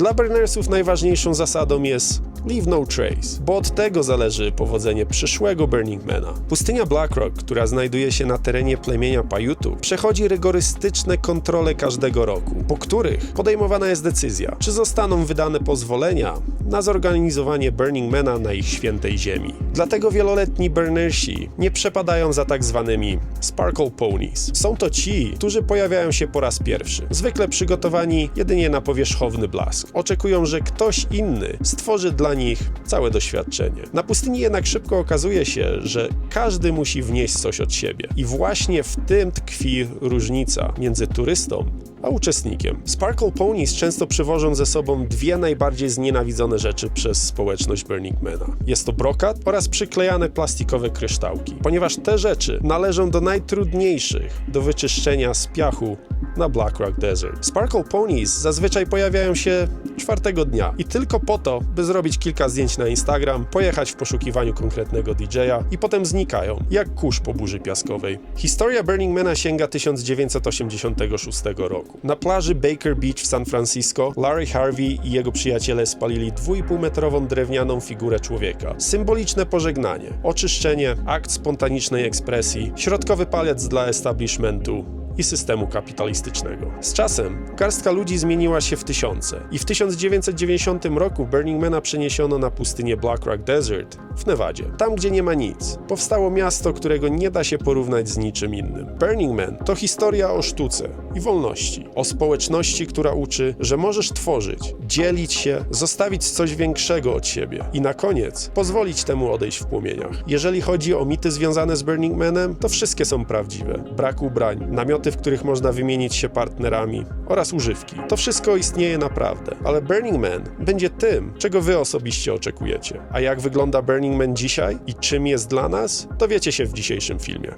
Dla burnersów najważniejszą zasadą jest leave no trace, bo od tego zależy powodzenie przyszłego Burning Mana. Pustynia Blackrock, która znajduje się na terenie plemienia Paiutu, przechodzi rygorystyczne kontrole każdego roku, po których podejmowana jest decyzja, czy zostaną wydane pozwolenia na zorganizowanie Burning Mana na ich świętej ziemi. Dlatego wieloletni burnersi nie przepadają za tak zwanymi Sparkle Ponies. Są to ci, którzy pojawiają się po raz pierwszy, zwykle przygotowani jedynie na powierzchowny blask. Oczekują, że ktoś inny stworzy dla nich całe doświadczenie. Na pustyni jednak szybko okazuje się, że każdy musi wnieść coś od siebie. I właśnie w tym tkwi różnica między turystą a uczestnikiem. Sparkle Ponies często przywożą ze sobą dwie najbardziej znienawidzone rzeczy przez społeczność Burning Mana. Jest to brokat oraz przyklejane plastikowe kryształki, ponieważ te rzeczy należą do najtrudniejszych do wyczyszczenia z piachu na Black Rock Desert. Sparkle Ponies zazwyczaj pojawiają się czwartego dnia i tylko po to, by zrobić kilka zdjęć na Instagram, pojechać w poszukiwaniu konkretnego DJ-a i potem znikają, jak kurz po burzy piaskowej. Historia Burning Mana sięga 1986 roku. Na plaży Baker Beach w San Francisco Larry Harvey i jego przyjaciele spalili 2,5-metrową drewnianą figurę człowieka. Symboliczne pożegnanie, oczyszczenie, akt spontanicznej ekspresji, środkowy palec dla establishmentu, i systemu kapitalistycznego. Z czasem garstka ludzi zmieniła się w tysiące i w 1990 roku Burning Mana przeniesiono na pustynię Black Rock Desert w Nevadzie. Tam, gdzie nie ma nic, powstało miasto, którego nie da się porównać z niczym innym. Burning Man to historia o sztuce i wolności, o społeczności, która uczy, że możesz tworzyć, dzielić się, zostawić coś większego od siebie i na koniec pozwolić temu odejść w płomieniach. Jeżeli chodzi o mity związane z Burning Manem, to wszystkie są prawdziwe. Brak ubrań, namioty, w których można wymienić się partnerami oraz używki. To wszystko istnieje naprawdę, ale Burning Man będzie tym, czego wy osobiście oczekujecie. A jak wygląda Burning Man dzisiaj i czym jest dla nas, dowiecie się w dzisiejszym filmie.